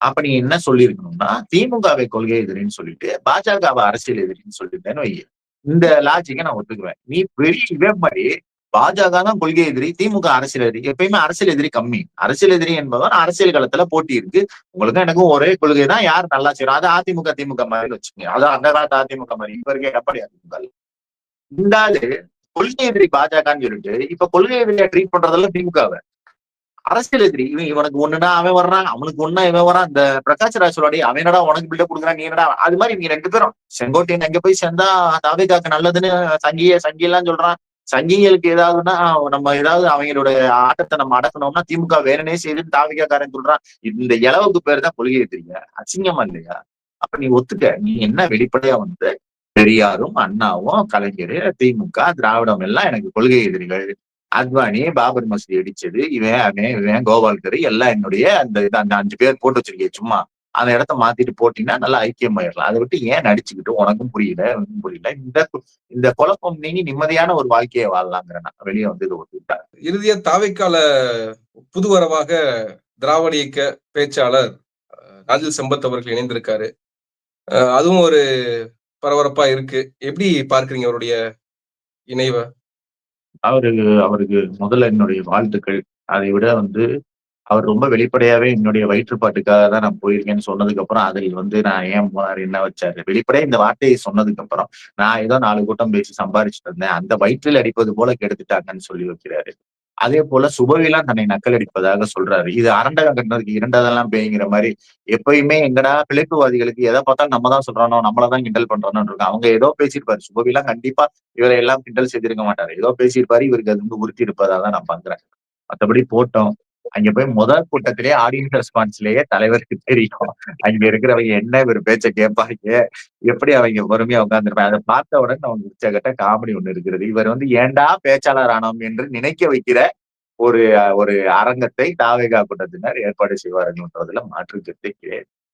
அப்ப நீ என்ன சொல்லியிருக்கணும்னா திமுகவை கொள்கை எதிரின்னு சொல்லிட்டு பாஜகவை அரசியல் எதிரின்னு சொல்லிட்டேன்னு வை இந்த லாஜிக்கை நான் ஒத்துக்குவேன். நீ பெரிய இதே மாதிரி பாஜக தான் கொள்கை எதிரி திமுக அரசியல் எதிரி எப்பயுமே அரசியல் எதிரி கம்மி. அரசியல் எதிரி என்பவன் அரசியல் களத்துல போட்டி இருக்கு. உங்களுக்கும் எனக்கும் ஒரே கொள்கை தான் யார் நல்லா செய்யறோம் அது அதிமுக திமுக மாதிரி வச்சுக்கோங்க. அதான் அந்த காலத்து அதிமுக மாதிரி. இப்ப இருக்க எடப்பாடி அதிமுக இந்த ஆளு கொள்கை எதிரி பாஜகன்னு சொல்லிட்டு இப்ப கொள்கை எதிரியா ட்ரீட் பண்றதெல்லாம் திமுகவை. அரசியல் எதிரி. இவன் இவனுக்கு ஒண்ணுனா அவன் வர்றான் அவனுக்கு ஒண்ணா இவன் வரான் இந்த பிரகாஷ் ராஜ் சொல்லாடி அவன் என்னடா உனக்கு பில்டப் கொடுக்குறான் நீ என்னடா? அது மாதிரி இவங்க ரெண்டு பேரும். செங்கோட்டையன் எங்க போய் சேர்ந்தா தாவேகாக்கு நல்லதுன்னு சங்கிய சங்கி எல்லாம் சொல்றான். சங்கிகளுக்கு ஏதாவதுன்னா நம்ம ஏதாவது அவங்களோட ஆட்டத்தை நம்ம அடக்கணும்னா திமுக வேறனே செய்துன்னு தாவிகாக்காரன் சொல்றான். இந்த இளவுக்கு பேர் தான் கொள்கை எதிரிங்க. அசிங்கமா இல்லையா? அப்ப நீ ஒத்துக்க. நீ என்ன வெளிப்படையா வந்து பெரியாரும் அண்ணாவும் கலைஞர் திமுக திராவிடம் எல்லாம் எனக்கு கொள்கை எதிரிகள். அத்வானி பாபர் மசூதி இடிச்சது இவன் அவன் இவன் கோபால்கர் எல்லாம் என்னுடைய அந்த இது அந்த அஞ்சு பேர் போட்டு வச்சிருக்கேன் சும்மா. அந்த இடத்த மாத்திட்டு போட்டீங்கன்னா நல்லா ஐக்கியமாயிடலாம். அதை விட்டு ஏன் நடிச்சுக்கிட்டு? உனக்கும் புரியல ஒன்றும் புரியல. இந்த இந்த குழப்பம் நீங்கி நிம்மதியான ஒரு வாழ்க்கையை வாழலாங்கிற நான் வெளியே வந்து இது ஒத்துக்கிட்டாரு இறுதிய தாவைக்கால புதுவரவாக திராவிட இயக்க பேச்சாளர் ராஜில் சம்பத் அவர்கள் இணைந்திருக்காரு. அதுவும் ஒரு பரபரப்பா இருக்கு. எப்படி பார்க்குறீங்க அவருடைய இணைவை? அவருக்கு அவருக்கு முதல்ல என்னுடைய வாழ்த்துக்கள். அதை விட வந்து அவர் ரொம்ப வெளிப்படையாவே என்னுடைய வயிற்றுப்பாட்டுக்காக தான் நான் போயிருக்கேன்னு சொன்னதுக்கு அப்புறம் அதில் வந்து நான் ஏன் போனார் என்ன வச்சாரு வெளிப்படையா இந்த வார்த்தையை சொன்னதுக்கு அப்புறம் நான் ஏதோ நாலு கூட்டம் பேசி சம்பாரிச்சுட்டு இருந்தேன். அந்த வயிற்றில் அடிப்பது போல கெடுத்துட்டாங்கன்னு சொல்லி வைக்கிறாரு. அதே போல சுபவிலாம் தன்னை நக்கல் அடிப்பதாக சொல்றாரு. இது அரண்டகம் கட்டினதுக்கு இரண்டதெல்லாம் பேய்ங்கிற மாதிரி எப்பயுமே எங்கடா பிழைப்புவாதிகளுக்கு எதை பார்த்தாலும் நம்ம தான் சொல்றானோ நம்மளதான் கிண்டல் பண்றோம்னு இருக்கும் அவங்க ஏதோ பேசியிருப்பாரு. சுபவிலாம் கண்டிப்பா இவரை எல்லாம் கிண்டல் செய்திருக்க மாட்டாரு. ஏதோ பேசியிருப்பாரு இவருக்கு அது வந்து உறுத்தி இருப்பதா தான் நான் பாக்குறேன் மத்தபடி போட்டோம். அங்க போய் முதல் கூட்டத்திலேயே ஆடியன்ஸ் ரெஸ்பான்ஸ்லயே தலைவருக்கு தெரியும். அங்க இருக்கிறவங்க என்ன இவர் பேச்ச கேட்பாங்க? எப்படி அவங்க பொறுமையா உட்காந்துருப்பாங்க அதை பார்த்த உடனே அவங்க உச்சகட்ட காமெடி ஒண்ணு இருக்கிறது. இவர் வந்து ஏண்டா பேச்சாளர் ஆனோம் என்று நினைக்க வைக்கிற ஒரு ஒரு அரங்கத்தை தாவேகா கூட்டத்தினர் ஏற்பாடு செய்வார்கள்ன்றதுல மாற்று கருத்தே கிடையாது.